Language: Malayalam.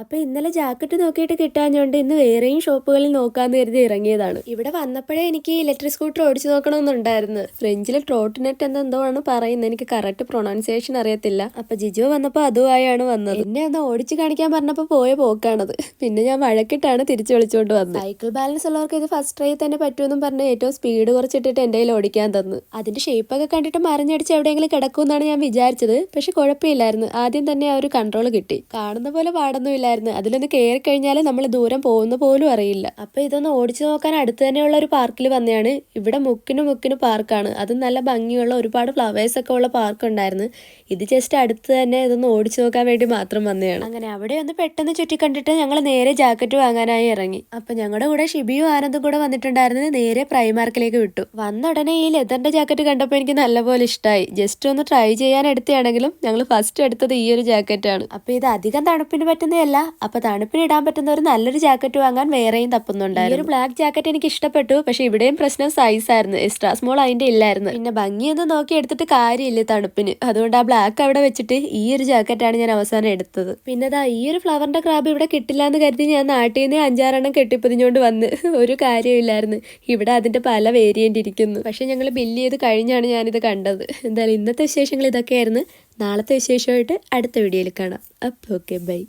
അപ്പോൾ ഇന്നലെ ജാക്കറ്റ് നോക്കിയിട്ട് കിട്ടാഞ്ഞോണ്ട് ഇന്ന് വേറെയും ഷോപ്പുകളിൽ നോക്കാന്ന് കരുതി ഇറങ്ങിയതാണ്. ഇവിടെ വന്നപ്പോഴേ എനിക്ക് ഇലക്ട്രിക് സ്കൂട്ടർ ഓടിച്ചു നോക്കണമെന്നുണ്ടായിരുന്നു ഫ്രഞ്ചിൽ ട്രോട്ടിനെറ്റ് എന്നെന്തോ ആണ് പറയുന്നത് എനിക്ക് കറക്റ്റ് പ്രൊണൗൺസിയേഷൻ അറിയത്തില്ല. അപ്പൊ ജിജു വന്നപ്പോൾ അതുമായാണ് വന്നത്. എന്നെ ഒന്ന് ഓടിച്ചു കാണിക്കാൻ പറഞ്ഞപ്പോൾ പോയ പോക്കാണത്. പിന്നെ ഞാൻ വഴക്കിട്ടാണ് തിരിച്ചു വിളിച്ചുകൊണ്ട് വന്നത്. സൈക്കിൾ ബാലൻസ് ഉള്ളവർക്ക് ഇത് ഫസ്റ്റ് ട്രൈ തന്നെ പറ്റുമെന്നും പറഞ്ഞ് ഏറ്റവും സ്പീഡ് കുറച്ചിട്ടിട്ട് എന്റെ കയ്യിൽ ഓടിക്കാൻ തന്നു. അതിന്റെ ഷേപ്പൊക്കെ കണ്ടിട്ട് മറിഞ്ഞടിച്ച് എവിടെയെങ്കിലും കിടക്കുമെന്നാണ് ഞാൻ വിചാരിച്ചത്. പക്ഷെ കുഴപ്പമില്ലായിരുന്നു. ആദ്യം തന്നെ ആ ഒരു കൺട്രോൾ കിട്ടി. കാണുന്ന പോലെ പാടൊന്നുമില്ലായിരുന്നു അതിലൊന്ന് കയറി കഴിഞ്ഞാൽ നമ്മൾ ദൂരം പോകുന്ന പോലും അറിയില്ല. അപ്പോൾ ഇതൊന്ന് ഓടിച്ചു നോക്കാൻ അടുത്ത് തന്നെയുള്ള ഒരു പാർക്കിൽ വന്നതാണ് ഇവിടെ മുക്കിന് മുക്കിന് പാർക്കാണ്. അത് നല്ല ഭംഗിയുള്ള ഒരുപാട് ഫ്ലവേഴ്സ് ഒക്കെ ഉള്ള പാർക്ക് ഉണ്ടായിരുന്നു. ഇത് ജസ്റ്റ് അടുത്ത് തന്നെ ഇതൊന്ന് ഓടിച്ചു നോക്കാൻ വേണ്ടി മാത്രം വന്നതാണ്. അങ്ങനെ അവിടെ ഒന്ന് പെട്ടെന്ന് ചുറ്റി കണ്ടിട്ട് ഞങ്ങൾ നേരെ ജാക്കറ്റ് വാങ്ങാനായി ഇറങ്ങി. അപ്പോൾ ഞങ്ങളുടെ കൂടെ ഷിബിയും ആനന്ദും കൂടെ വന്നിട്ടുണ്ടായിരുന്നത് നേരെ പ്രൈമാർക്കിലേക്ക് വിട്ടു. വന്ന ഉടനെ ഈ ലെതറിന്റെ ജാക്കറ്റ് കണ്ടപ്പോൾ എനിക്ക് നല്ലപോലെ ഇഷ്ടമായി ജസ്റ്റ് ഒന്ന് ട്രൈ ചെയ്യാൻ എടുത്തതാണെങ്കിലും ഞങ്ങൾ ഫസ്റ്റ് എടുത്തത് ഈ ഒരു ജാക്കറ്റാണ് അപ്പോൾ ഇത് അധികം തണുപ്പിന് പറ്റുന്നതല്ല അപ്പൊ തണുപ്പിന് ഇടാൻ പറ്റുന്ന ഒരു നല്ലൊരു ജാക്കറ്റ് വാങ്ങാൻ വേറെയും തപ്പുന്നുണ്ടായിരുന്നു. ഈ ഒരു ബ്ലാക്ക് ജാക്കറ്റ് എനിക്ക് ഇഷ്ടപ്പെട്ടു പക്ഷെ ഇവിടെയും പ്രശ്നം സൈസ് ആയിരുന്നു. എക്സ്ട്രാ സ്മോൾ അതിന്റെ ഇല്ലായിരുന്നു. പിന്നെ ഭംഗിയൊന്നും നോക്കി എടുത്തിട്ട് കാര്യമില്ല തണുപ്പിന്. അതുകൊണ്ട് ആ ബ്ലാക്ക് അവിടെ വെച്ചിട്ട് ഈ ഒരു ജാക്കറ്റാണ് ഞാൻ അവസാനം എടുത്തത്. പിന്നെ ദാ ഈ ഒരു ഫ്ലവറിന്റെ ക്രാബ് ഇവിടെ കിട്ടില്ല എന്ന് കരുതി ഞാൻ നാട്ടിൽ നിന്ന് അഞ്ചാറെണ്ണം കെട്ടിപ്പൊതിഞ്ഞുകൊണ്ട് വന്ന് ഒരു കാര്യമില്ലായിരുന്നു ഇവിടെ അതിന്റെ പല വേരിയന്റ് ഇരിക്കുന്നു. പക്ഷെ ഞങ്ങൾ ബില്ല് ചെയ്ത് കഴിഞ്ഞാണ് ഞാനിത് കണ്ടത്. എന്തായാലും ഇന്നത്തെ വിശേഷങ്ങൾ ഇതൊക്കെയായിരുന്നു. നാളത്തെ വിശേഷമായിട്ട് അടുത്ത വീഡിയോയിൽ കാണാം. അപ്പോൾ ഓക്കെ ബൈ